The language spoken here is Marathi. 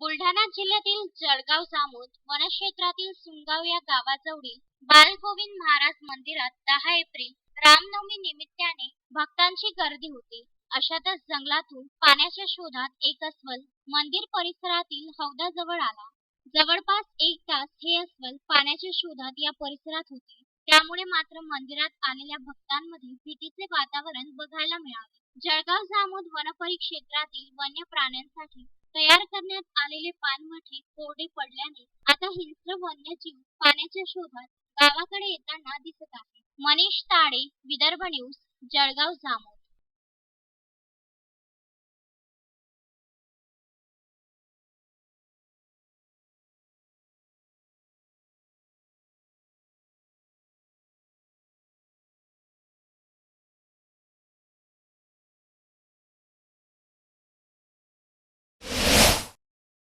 बुलढाणा जिल्ह्यातील जळगाव जामोद वनक्षेत्रातील सुंगाव या गावाजवळील बालगोविंद महाराज मंदिरात दहा एप्रिल रामनवमी निमित्ताने भक्तांची गर्दी होती. अशातच जंगलातून पाण्याच्या शोधात एक अस्वल मंदिर परिसरातील हौदाजवळ आला. जवळपास एक तास हे अस्वल पाण्याच्या शोधात या परिसरात होते. त्यामुळे मात्र मंदिरात आलेल्या भक्तांमध्ये भीतीचे वातावरण बघायला मिळाले. जळगाव जामोद वनपरिक्षेत्रातील वन्य प्राण्यांसाठी तयार करण्यात आलेले पानमठे कोरडे पडल्याने आता हिंस्र वन्यजीव पाण्याच्या शोधात गावाकडे येताना दिसत आहे. मनीष ताडे विदर्भ न्यूज जळगाव जामोद.